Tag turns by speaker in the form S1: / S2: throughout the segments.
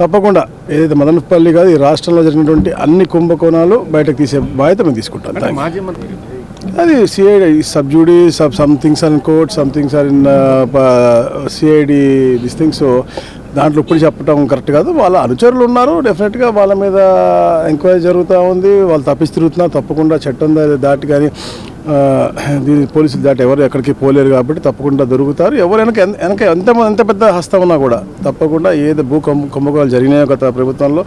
S1: తప్పకుండా ఏదైతే మదనపల్లి కాదు ఈ రాష్ట్రంలో జరిగినటువంటి అన్ని కుంభకోణాలు బయటకు తీసే బాధ్యత మేము తీసుకుంటాం అది CID sub judice sub some things are in court some things are in CID this thing so దాంట్లో ఇప్పుడు చెప్పడం కరెక్ట్ కాదు. వాళ్ళ అనుచరులు ఉన్నారు. డెఫినెట్గా వాళ్ళ మీద ఎంక్వైరీ జరుగుతూ ఉంది. వాళ్ళు తప్పిసి తిరుగుతున్నారు. తప్పకుండా చట్టం దాటి కానీ దీని పోలీసులు దాటి ఎవరు ఎక్కడికి పోలేరు కాబట్టి తప్పకుండా దొరుకుతారు. ఎవరు వెనక వెనక ఎంత ఎంత పెద్ద హస్తం ఉన్నా కూడా తప్పకుండా ఏదో భూ కుంభకోణాలు జరిగినాయో గత ప్రభుత్వంలో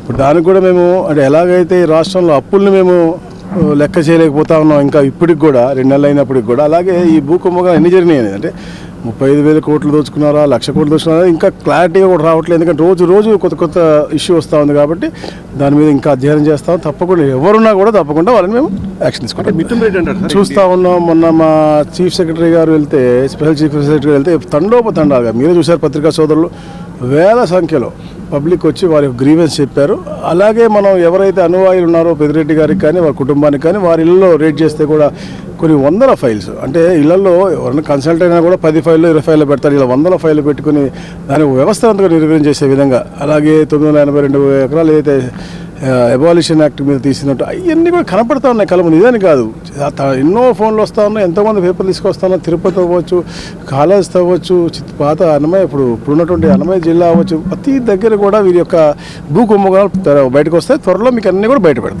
S1: ఇప్పుడు దానికి కూడా మేము అంటే ఎలాగైతే ఈ రాష్ట్రంలో అప్పుల్ని మేము లెక్క చేయలేకపోతా ఉన్నాం ఇంకా ఇప్పటికి కూడా రెండు నెలలు అయినప్పటికి కూడా అలాగే ఈ భూ ఎన్ని జరిగినాయి అంటే ముప్పై ఐదు వేల కోట్లు దోచుకున్నారా లక్ష కోట్లు దోచుకున్నారా ఇంకా క్లారిటీగా కూడా రావట్లేదు. ఎందుకంటే రోజు రోజు కొత్త కొత్త ఇష్యూ వస్తూ ఉంది కాబట్టి దాని మీద ఇంకా అధ్యయనం చేస్తాం. తప్పకుండా ఎవరున్నా కూడా తప్పకుండా వాళ్ళని మేము యాక్షన్ తీసుకుంటాం. చూస్తా ఉన్నాం. మొన్న మా చీఫ్ సెక్రటరీ గారు వెళ్తే స్పెషల్ చీఫ్ సెక్రటరీ వెళ్తే తండోపతండాలుగా మీరే చూశారు పత్రికా సోదరులు వేల సంఖ్యలో. పబ్లిక్ వచ్చి వారి గ్రీవెన్స్ చెప్పారు. అలాగే మనం ఎవరైతే అనువాయులు ఉన్నారో పెదిరెడ్డి గారికి కానీ వారి కుటుంబానికి కానీ వారి ఇళ్ళలో రేట్ చేస్తే కూడా కొన్ని వందల ఫైల్స్. అంటే ఇళ్ళలో ఎవరైనా కన్సల్ట్ అయినా కూడా పది ఫైళ్ళు ఇరవై ఫైల్లో పెడతారు. ఇలా వందల ఫైల్ పెట్టుకుని దాని వ్యవస్థవంతంగా నిర్వహణ చేసే విధంగా. అలాగే తొమ్మిది వందల ఎనభై రెండు ఎకరాలు ఏదైతే అబాలిషన్ యాక్ట్ మీద తీసినట్టు అవన్నీ కూడా కనపడతా ఉన్నాయి. కలము నిజాన్ని కాదు. ఎన్నో ఫోన్లు వస్తా ఉన్నాయి. ఎంతోమంది పేపర్లు తీసుకొస్తాను. తిరుపతి అవ్వచ్చు కాలేజ్ అవ్వచ్చు పాత అన్నమయ్య ఇప్పుడు ఇప్పుడు ఉన్నటువంటి అన్నమయ్య జిల్లా అవ్వచ్చు ప్రతి దగ్గర కూడా వీరి యొక్క భూకుంభకాలు బయటకు వస్తాయి. త్వరలో మీకు అన్నీ కూడా బయట పెడతాం